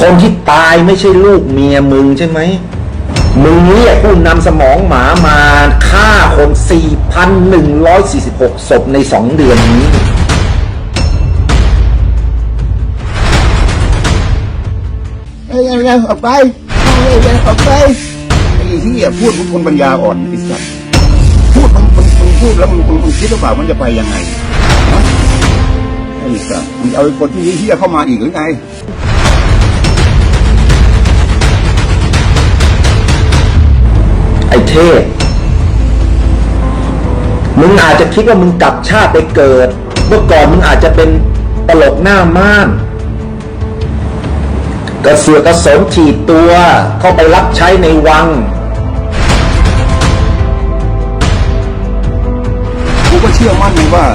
คนที่ตายไม่ใช่ลูกเมียมึงใช่ไหม มึงเรียกผู้นำสมองหมามาฆ่าคน 4,146 ศพใน 2 เดือนนี้ไอ้ยังไงออกไปไอ้ยังออกไปไอ้เหี้ยพูดมึงคนปัญญาอ่อนไอ้สัสพูดมึงมึงมึงพูดแล้วมึงมึงมึงคิดหรือเปล่ามันจะไปยังไงฮะไอ้สัสมึงเอาไอ้คนที่เหี้ยเข้ามาอีกหรือไง เทพ มึงอาจจะคิดว่ามึงกลับชาติไปเกิด เมื่อก่อนมึงอาจจะเป็นตลกหน้าม่านกระเสือกระสนถีบตัวเข้าไปรับใช้ในวังกูก็เชื่อมั่นเลยว่า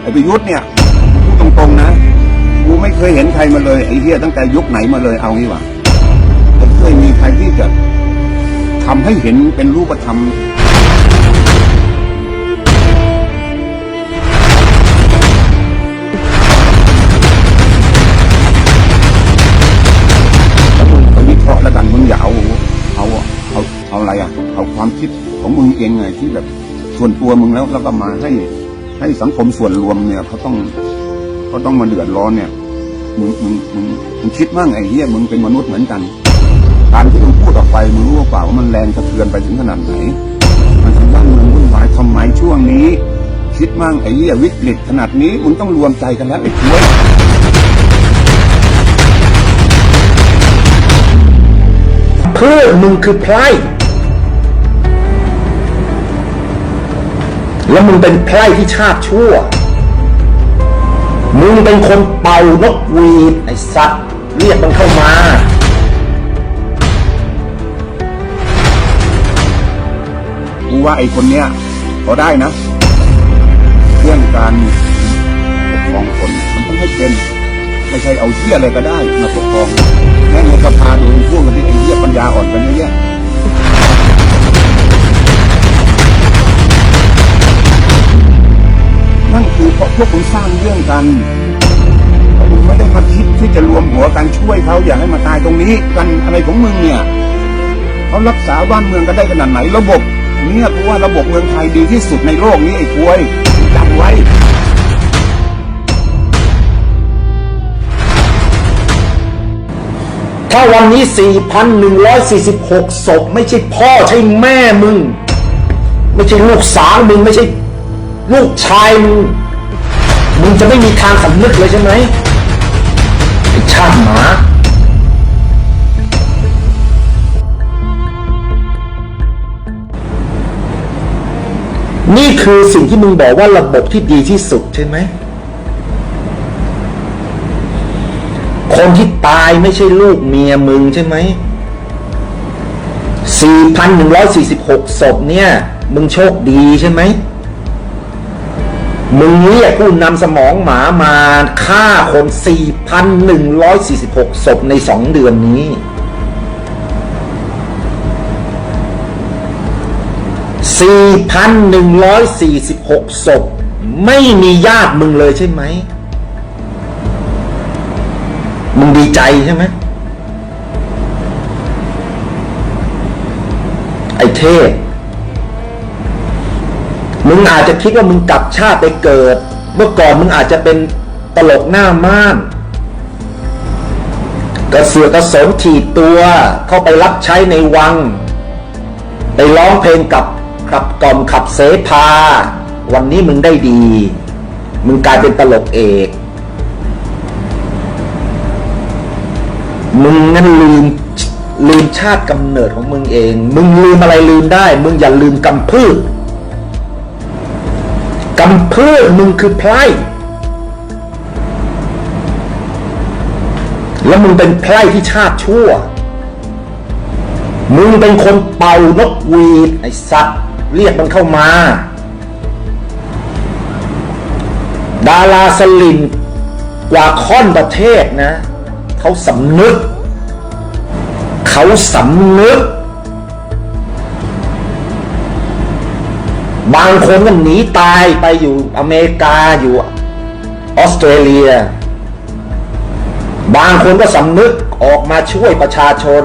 ไอ้ประยุทธ์เนี่ยพูดตรงๆนะกูไม่เคยเห็นใครมาเลยไอ้เหี้ยตั้งแต่ยุคไหนมาเลยเอางี้วะไม่เคยมีใครที่จะ ทำให้เห็นเป็นรูปธรรมแล้วมึงไปวิเคราะห์แล้วกันมึงอย่าเอาเอาเอาเอาอะไรอะเอาความคิดของมึงเองไงที่แบบส่วนตัวมึงแล้วแล้วก็มาให้ให้สังคมส่วนรวมเนี่ยเขาต้องเขาต้องมาเดือดร้อนเนี่ยมึงมึงมึงมึงคิดมั่งไอ้เหี้ยมึงเป็นมนุษย์เหมือนกัน การที่มึงพูดออกไปมึงรู้เปล่าว่ามันแรงสะเทือนไปถึงขนาดไหน มันทำบ้านเมืองวุ่นวายทำไมช่วงนี้ คิดมั่งไอ้เหี้ยวิกฤตขนาดนี้มึงต้องรวมใจกันแล้วไอ้ช่วยเพื่อมึงคือไพร่แล้วมึงเป็นไพร่ที่ชาติชั่ว มึงเป็นคนเป่านกหวีดไอ้สัตว์เรียกมันเข้ามา ว่าไอ้คนเนี้ยพอได้นะ เรื่องการปกครองคนมันต้องให้เป็นไม่ใช่เอาเที่ยอะไรก็ได้มาปกครองแม่งในสภาดูพวกกันที่ไอ้เหี้ยปัญญาอ่อนกันเยอะแยะนั่นคือเพราะพวกคุณสร้างเรื่องกันคุณไม่ได้มาคิดที่จะรวมหัวกันช่วยเขาอย่าให้มาตายตรงนี้ กันอะไรของมึงเนี่ยเขารักษาบ้านเมืองกันได้ขนาดไหนระบบ เนี่ยกูว่าระบบเมืองไทยดีที่สุดในโลกนี้ไอ้ควยจำไว้ถ้าวันนี้ 4,146ศพไม่ใช่พ่อใช่แม่มึง ไม่ใช่ลูกสาวมึง ไม่ใช่ลูกชายมึง มึงจะไม่มีทางสำนึกเลยใช่ไหมไอ้ชาติหมา นี่คือสิ่งที่มึงบอกว่าระบบที่ดีที่สุดใช่ไหม คนที่ตายไม่ใช่ลูกเมียมึงใช่ไหม 4,146 ศพเนี่ย มึงโชคดีใช่ไหม มึงเรียกผู้นำสมองหมามาฆ่าคน 4,146 ศพใน2เดือนนี้ 4,146 ศพ ไม่มีญาติมึงเลยใช่ไหม มึงดีใจใช่ไหม ไอ้เทพ มึงอาจจะคิดว่ามึงกลับชาติไปเกิด เมื่อก่อนมึงอาจจะเป็นตลกหน้าม่านกระเสือกกระสนถีบตัวเข้าไปรับใช้ในวัง ไปร้องเพลงกับ ขับกล่อมขับเสพา วันนี้มึงได้ดี มึงกลายเป็นตลกเอก มึงนั้นลืมลืมชาติกำเนิดของมึงเอง มึงลืมอะไรลืมได้ มึงอย่าลืมกำพืชกำพืชมึงคือไพร่แล้วมึงเป็นไพร่ที่ชาติชั่ว มึงเป็นคนเป่านกหวีดไอ้สัตว์ เรียกมันเข้ามา ดาราสลิมกว่าค่อนประเทศนะ เขาสำนึก เขาสำนึก บางคนก็หนีตายไปอยู่อเมริกาอยู่ออสเตรเลีย บางคนก็สำนึกออกมาช่วยประชาชน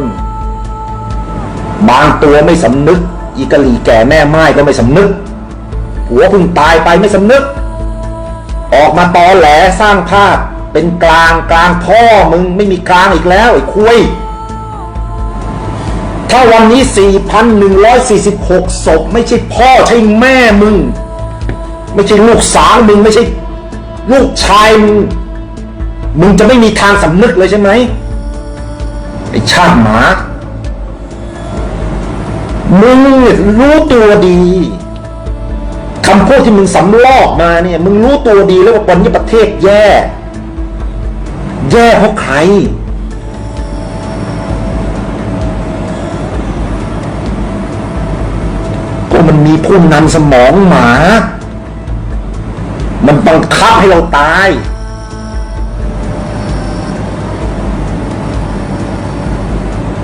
บางตัวไม่สำนึก อีกะหลีแก่แม่ไม้ก็ไม่สำนึกหัวพิ่งตายไปไม่สำนึก ออกมาตอแหลสร้างภาพ เป็นกลางกลางพ่อมึงไม่มีกลางอีกแล้วไอ้คุย ถ้าวันนี้ 4,146 ศพ ไม่ใช่พ่อใช่แม่มึง ไม่ใช่ลูกสาวมึง ไม่ใช่ลูกชายมึง มึงจะไม่มีทางสำนึกเลยใช่ไหมไอ้ชาติหมา มึงรู้ตัวดีคำพูดที่มึงสำลอกมาเนี่ย มึงรู้ตัวดีแล้วว่าวันนี้ประเทศแย่ แย่เพราะใคร ก็มันมีผู้นำสมองหมา มันบังคับให้เราตาย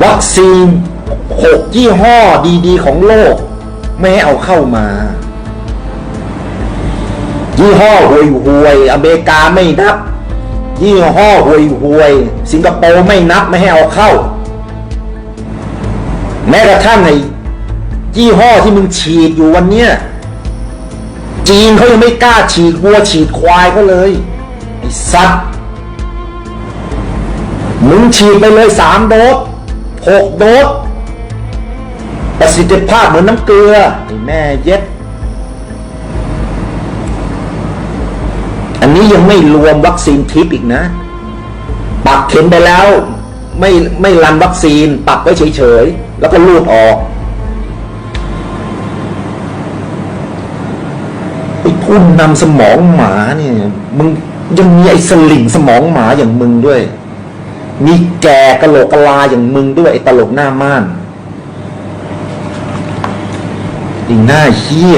วัคซีน หกยี่ห้อดีๆ ของโลก ไม่เอาเข้ามา ยี่ห้อห่วยห่วยอเมริกาไม่นับ ยี่ห้อห่วยห่วยสิงคโปร์ไม่นับไม่ให้เอาเข้า แม้กระทั่งไอ้ยี่ห้อที่มึงฉีดอยู่วันเนี้ยจีนเขายังไม่กล้าฉีดวัวฉีดควายเขาเลยไอ้สัตว์มึงฉีดไปเลยสามโดสหกโดส ประสิทธิภาพเหมือนน้ำเกลือไอ้แม่เย็ด อันนี้ยังไม่รวมวัคซีนทิปอีกนะ ปักเข็มไปแล้ว ไม่ไม่รันวัคซีน ปักไว้เฉยๆ แล้วก็ลูดออกไอ้ผู้นำสมองหมาเนี่ย มึงยังมีไอ้สลิงสมองหมาอย่างมึงด้วย มีแก่กะโหลกกะลาอย่างมึงด้วยไอ้ตลกหน้าม่าน ไอ้หน้าเฮี้ย